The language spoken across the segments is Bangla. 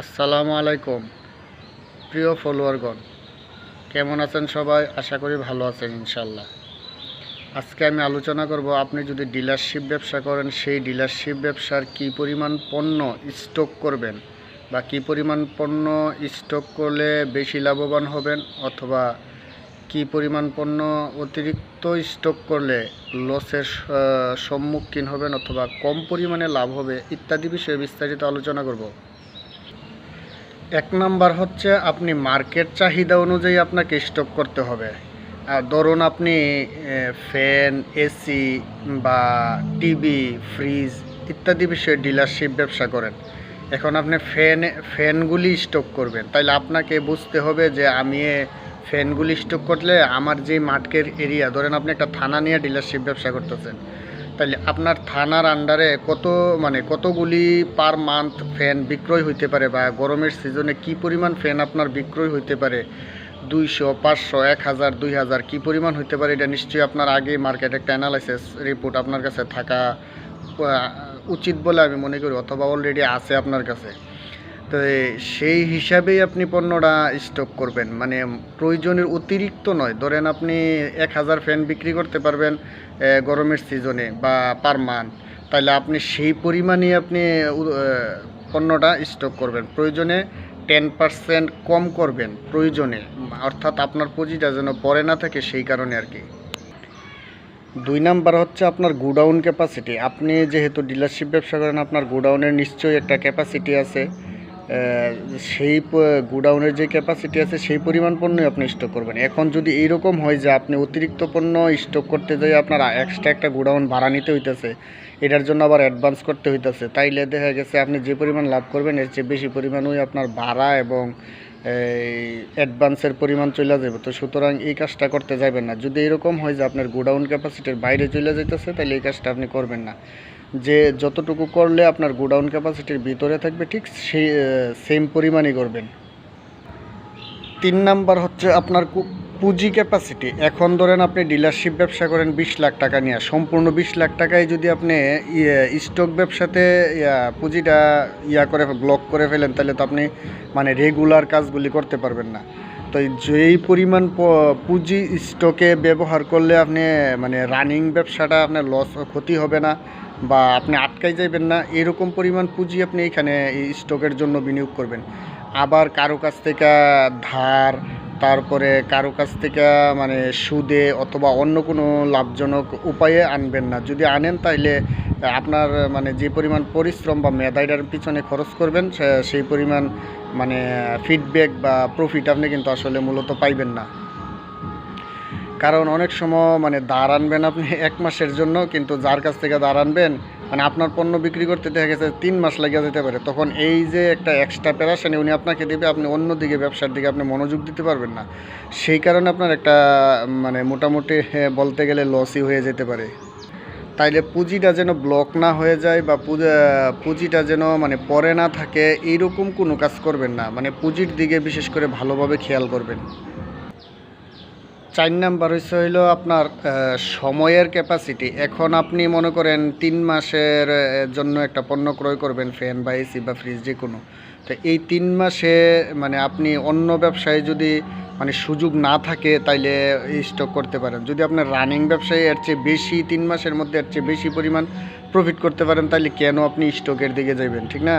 আসসালামু আলাইকুম, প্রিয় ফলোয়ারগণ। কেমন আছেন সবাই? আশা করি ভালো আছেন ইনশাল্লাহ আজকে আমি আলোচনা করব, আপনি যদি ডিলারশিপ ব্যবসা করেন, সেই ডিলারশিপ ব্যবসার কি পরিমাণ পণ্য স্টক করবেন বা কি পরিমাণ পণ্য স্টক করলে বেশি লাভবান হবেন অথবা কি পরিমাণ পণ্য অতিরিক্ত স্টক করলে লসের সম্মুখীন হবেন অথবা কম পরিমাণে লাভ হবে ইত্যাদি বিষয়ে বিস্তারিত আলোচনা করব। এক নাম্বার হচ্ছে আপনি মার্কেট চাহিদা অনুযায়ী আপনাকে স্টক করতে হবে। ধরুন আপনি ফ্যান এসি বা টিভি ফ্রিজ ইত্যাদি বিষয়ে ডিলারশিপ ব্যবসা করেন। এখন আপনি ফ্যান ফ্যানগুলি স্টক করবেন। তাইলে আপনাকে বুঝতে হবে যে আমি ফ্যানগুলি স্টক করলে আমার যে মার্কেট এরিয়া ধরেন আপনি একটা থানা নিয়ে ডিলারশিপ ব্যবসা করতেছেন। তাহলে আপনার থানার আন্ডারে কত মানে কতগুলি পার মান্থ ফ্যান বিক্রয় হইতে পারে বা গরমের সিজনে কি পরিমাণ ফ্যান আপনার বিক্রয় হইতে পারে? দুইশো, পাঁচশো, এক হাজার, দুই হাজার কী পরিমাণ হইতে পারে? এটা নিশ্চয়ই আপনার আগে মার্কেট একটা অ্যানালাইসিস রিপোর্ট আপনার কাছে থাকা উচিত বলে আমি মনে করি, অথবা অলরেডি আছে আপনার কাছে। তো সেই হিসাবেই আপনি পণ্যটা স্টক করবেন। মানে প্রয়োজনের অতিরিক্ত নয়। ধরেন আপনি এক হাজার ফ্যান বিক্রি করতে পারবেন গরমের সিজনে বা পার মান্থ তাহলে আপনি সেই পরিমাণই আপনি পণ্যটা স্টক করবেন। প্রয়োজনে টেন পার্সেন্ট কম করবেন, প্রয়োজনে। অর্থাৎ আপনার পুঁজিটা যেন পরে না থাকে সেই কারণে আর কি। দুই নাম্বার হচ্ছে আপনার গোডাউন ক্যাপাসিটি আপনি যেহেতু ডিলারশিপ ব্যবসা করেন, আপনার গোডাউনের নিশ্চয়ই একটা ক্যাপাসিটি আছে। সেই গোডাউনের যে ক্যাপাসিটি আছে, সেই পরিমাণ পণ্যই আপনি স্টক করবেন। এখন যদি এইরকম হয় যে আপনি অতিরিক্ত পণ্য স্টক করতে যাই আপনার এক্সট্রা একটা গোডাউন ভাড়া নিতে হইতেছে, এটার জন্য আবার অ্যাডভান্স করতে হইতেছে, তাইলে দেখা গেছে আপনি যে পরিমাণ লাভ করবেন, এর চেয়ে বেশি পরিমাণই আপনার ভাড়া এবং অ্যাডভান্সের পরিমাণ চলে যাবে তো সুতরাং এই কাজটা করতে যাবেন না। যদি এরকম হয় যে আপনার গোডাউন ক্যাপাসিটির বাইরে চলে যেতেছে তাহলে এই কাজটা আপনি করবেন না। যে যতটুকু করলে আপনার গোডাউন ক্যাপাসিটির ভিতরে থাকবে, ঠিক সেই সেম পরিমাণই করবেন। তিন নাম্বার হচ্ছে আপনার পুঁজি ক্যাপাসিটি এখন ধরেন আপনি ডিলারশিপ ব্যবসা করেন, বিশ লাখ টাকা নিয়ে। সম্পূর্ণ বিশ লাখ টাকায় যদি আপনি স্টক ব্যবসাতে পুঁজিটা ইয়া করে ব্লক করে ফেলেন, তাহলে তো আপনি মানে রেগুলার কাজগুলি করতে পারবেন না। তো যেই পরিমাণ পুঁজি স্টকে ব্যবহার করলে আপনি মানে রানিং ব্যবসাটা আপনার লস ক্ষতি হবে না। বা আপনি আটকাই যাবেন না, এরকম পরিমাণ পুঁজি আপনি এখানে স্টকের জন্য বিনিয়োগ করবেন। আবার কারও কাছ থেকে ধার, তারপরে কারও কাছ থেকে মানে সুদে অথবা অন্য কোনো লাভজনক উপায়ে আনবেন না। যদি আনেন তাহলে আপনার মানে যে পরিমাণ পরিশ্রম বা মেধাইটার পিছনে খরচ করবেন সেই পরিমাণ মানে ফিডব্যাক বা প্রফিট আপনি কিন্তু আসলে মূলত পাইবেন না। কারণ অনেক সময় মানে দাঁড় আনবেন আপনি এক মাসের জন্য, কিন্তু যার কাছ থেকে দাঁড় আনবেন মানে আপনার পণ্য বিক্রি করতে দেখা গেছে তিন মাস লাগিয়ে যেতে পারে। তখন এই যে একটা এক্সট্রা প্যারাশানি উনি আপনাকে দেবে, আপনি অন্যদিকে ব্যবসার দিকে আপনি মনোযোগ দিতে পারবেন না। সেই কারণে আপনার একটা মানে মোটামুটি বলতে গেলে লসই হয়ে যেতে পারে। তাইলে পুঁজিটা যেন ব্লক না হয়ে যায় বা পুজা- পুঁজিটা যেন মানে পরে না থাকে এইরকম কোনো কাজ করবেন না। মানে পুঁজির দিকে বিশেষ করে ভালোভাবে খেয়াল করবেন। চার নাম্বার হচ্ছে হইল আপনার সময়ের ক্যাপাসিটি এখন আপনি মনে করেন তিন মাসের জন্য একটা পণ্য ক্রয় করবেন, ফ্যান বা এসি বা ফ্রিজ যে কোনো তো এই তিন মাসে মানে আপনি অন্য ব্যবসায় যদি মানে সুযোগ না থাকে, তাইলে স্টক করতে পারেন। যদি আপনার রানিং ব্যবসায় এর চেয়ে বেশি, তিন মাসের মধ্যে এর চেয়ে বেশি পরিমাণ প্রফিট করতে পারেন তাহলে কেন আপনি স্টকের দিকে যাবেন ঠিক না?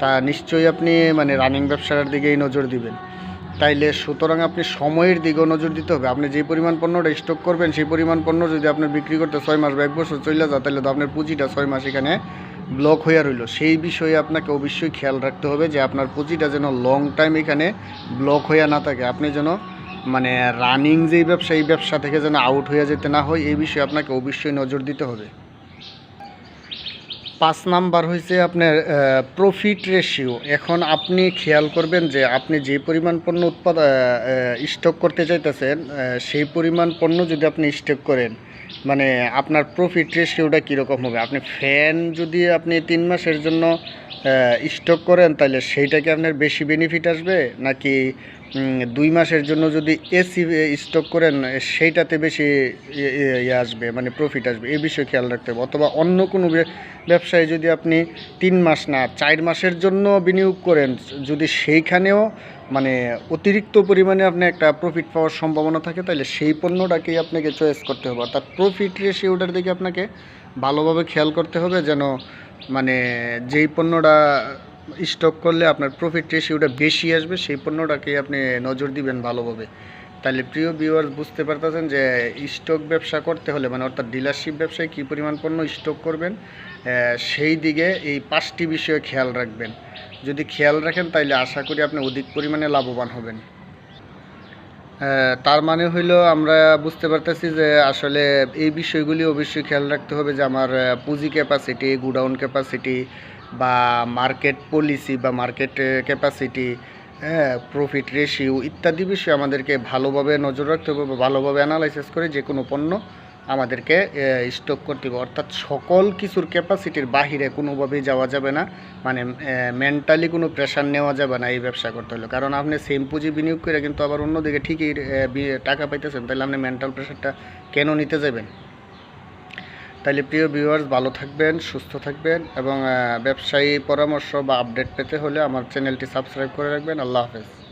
তা নিশ্চয়ই আপনি মানে রানিং ব্যবসার দিকেই নজর দিবেন। তাইলে সুতরাং আপনি সময়ের দিকেও নজর দিতে হবে। আপনি যে পরিমাণ পণ্যটা স্টক করবেন, সেই পরিমাণ পণ্য যদি আপনি বিক্রি করতে ছয় মাস বা এক বছর চলে যায় তাহলে তো আপনার পুঁজিটা ছয় মাস এখানে ব্লক হয়ে রইল। সেই বিষয়ে আপনাকে অবশ্যই খেয়াল রাখতে হবে যে আপনার পুঁজিটা যেন লং টাইম এখানে ব্লক হয়ে না থাকে। আপনি যেন মানে রানিং যেই ব্যবসা, এই ব্যবসা থেকে যেন আউট হয়ে যেতে না হয়, এই বিষয়ে আপনাকে অবশ্যই নজর দিতে হবে। পাঁচ নাম্বার হয়েছে আপনার প্রফিট রেশিও এখন আপনি খেয়াল করবেন যে আপনি যে পরিমাণ পণ্য উৎপাদ স্টক করতে চাইতেছেন সেই পরিমাণ পণ্য যদি আপনি স্টক করেন মানে আপনার প্রফিট রেশিওটা কীরকম হবে? আপনি ফ্যান যদি আপনি তিন মাসের জন্য স্টক করেন তাহলে সেইটা কি আপনার বেশি বেনিফিট আসবে? নাকি দুই মাসের জন্য যদি এসি স্টক করেন, সেইটাতে বেশি ইয়ে আসবে মানে প্রফিট আসবে। এ বিষয়ে খেয়াল রাখতে হবে। অথবা অন্য কোনো ব্যবসায় যদি আপনি তিন মাস না, চার মাসের জন্য বিনিয়োগ করেন, যদি সেইখানেও মানে অতিরিক্ত পরিমাণে আপনি একটা প্রফিট পাওয়ার সম্ভাবনা থাকে তাহলে সেই পণ্যটাকেই আপনাকে চয়েস করতে হবে। অর্থাৎ প্রফিট রেশিওটার দিকে আপনাকে ভালোভাবে খেয়াল করতে হবে যেন মানে যেই পণ্যটা স্টক করলে আপনার প্রফিট রেশিওটা বেশি আসবে, সেই পণ্যটাকে আপনি নজর দিবেন ভালোভাবে। তাহলে প্রিয় ভিউয়ার্স বুঝতে পারতেছেন যে স্টক ব্যবসা করতে হলে মানে অর্থাৎ ডিলারশিপ ব্যবসায় কী পরিমাণ পণ্য স্টক করবেন সেই দিকে এই পাঁচটি বিষয়ে খেয়াল রাখবেন। যদি খেয়াল রাখেন, তাহলে আশা করি আপনি অধিক পরিমাণে লাভবান হবেন। তার মানে হইল আমরা বুঝতে পারতেছি যে আসলে এই বিষয়গুলি অবশ্যই খেয়াল রাখতে হবে যে আমার পুঁজি ক্যাপাসিটি গুডাউন ক্যাপাসিটি বা মার্কেট পলিসি বা মার্কেট ক্যাপাসিটি হ্যাঁ প্রফিট রেশিও ইত্যাদি বিষয়ে আমাদেরকে ভালোভাবে নজর রাখতে হবে বা ভালোভাবে অ্যানালাইসিস করে যে কোনো পণ্য আমাদেরকে স্টক করতে হবে। অর্থাৎ সকল কিছুর ক্যাপাসিটির বাহিরে কোনোভাবেই যাওয়া যাবে না। মানে মেন্টালি কোনো প্রেশার নেওয়া যাবে না এই ব্যবসা করতে হলে। কারণ আপনি সেম পুঁজি বিনিয়োগ করে কিন্তু আবার অন্যদিকে ঠিকই টাকা পাইতেছেন। তাহলে আপনি মেন্টাল প্রেশারটা কেন নিতে যাবেন? তাহলে প্রিয় ভিউয়ার্স ভালো থাকবেন, সুস্থ থাকবেন এবং ব্যবসায়ী পরামর্শ বা আপডেট পেতে হলে আমার চ্যানেলটি সাবস্ক্রাইব করে রাখবেন। আল্লাহ হাফেজ।